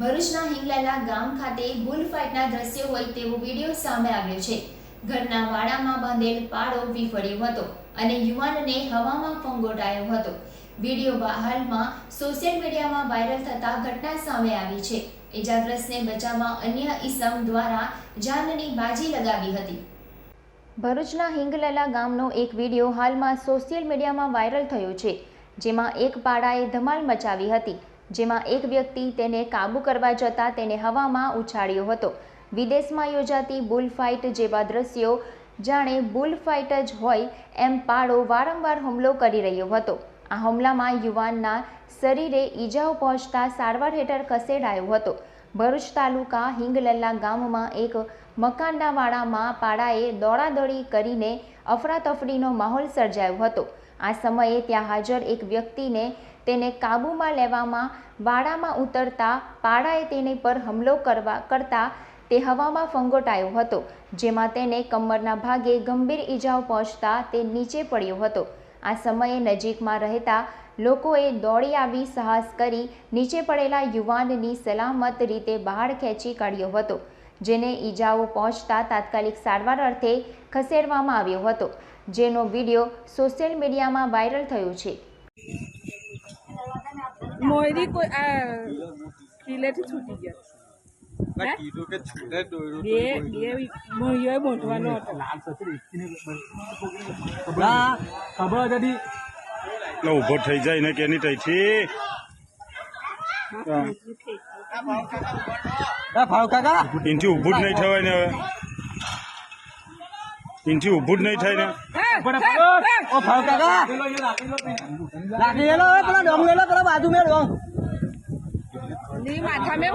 ભરૂચના હિંગલાલા ગામ ખાતે બુલ ફાઇટના દ્રશ્યો હોય તેવો વીડિયો સામે આવ્યો છે. ઘરના વાડામાં બાંધેલ પાડો વિફળ્યો હતો અને યુવાનને હવામાં ફંગોટાયો હતો. વીડિયો હાલમાં સોશિયલ મીડિયામાં વાયરલ થતા ઘટના સામે આવી છે. ઇજાગ્રસ્તને બચાવવા અન્ય ઈસમ દ્વારા જાનની બાજી લગાવી હતી. ભરૂચના હિંગલલા ગામનો એક વીડિયો હાલમાં સોશિયલ મીડિયામાં વાયરલ થયો છે, જેમાં એક પાડાએ ધમાલ મચાવી હતી. જેમાં એક વ્યક્તિ તેને કાબૂ કરવા જતાં તેને હવામાં ઉછાળ્યો હતો. વિદેશમાં યોજાતી બુલ ફાઇટ જેવા દ્રશ્યો જાણે બુલ ફાઇટ જ હોય એમ પાડો વારંવાર હુમલો કરી રહ્યો હતો. આ હુમલામાં યુવાનના શરીરે ઈજાઓ પહોંચતા સારવાર હેઠળ ખસેડાયો હતો. ભરૂચ તાલુકા હિંગલલ્લા ગામમાં એક મકાનના વાડામાં પાડાએ દોડાદોડી કરીને અફરાતફરીનો માહોલ સર્જાયો હતો. આ સમયે ત્યાં હાજર એક વ્યક્તિને તેને કાબૂમાં લેવામાં વાડામાં ઉતરતા પાડાએ તેની પર હુમલો કરવા કરતા તે હવામાં ફંગોટાયો હતો, જેમાં તેને કમરના ભાગે ગંભીર ઈજાઓ પહોંચતા તે નીચે પડ્યો હતો. આ સમયે નજીકમાં રહેતા લોકોએ દોડી આવી સાહસ કરી નીચે પડેલા યુવાનની સલામત રીતે બહાર ખેંચી કાઢ્યો હતો, જેને ઈજાઓ પહોંચતા તાત્કાલિક સારવાર અર્થે ખસેડવામાં આવ્યો હતો. જેનો વીડિયો સોશિયલ મીડિયામાં વાયરલ થયો છે. મોયરી કોઈ આ કિલ્લેથી છૂટી ગયા ઊભો થઈ જાય ને કે થઈ છે ના ભાવ કાકા એનથી ઊભું જ નહીં થવાય ને હવે એનથી ઊભું જ નહીં થાય ને ઓ ભાવ કાકા. લાકડી લેલો પેલા ડોંગ લેલો પેલા બાજુ મેં ડોંગ માથા મેં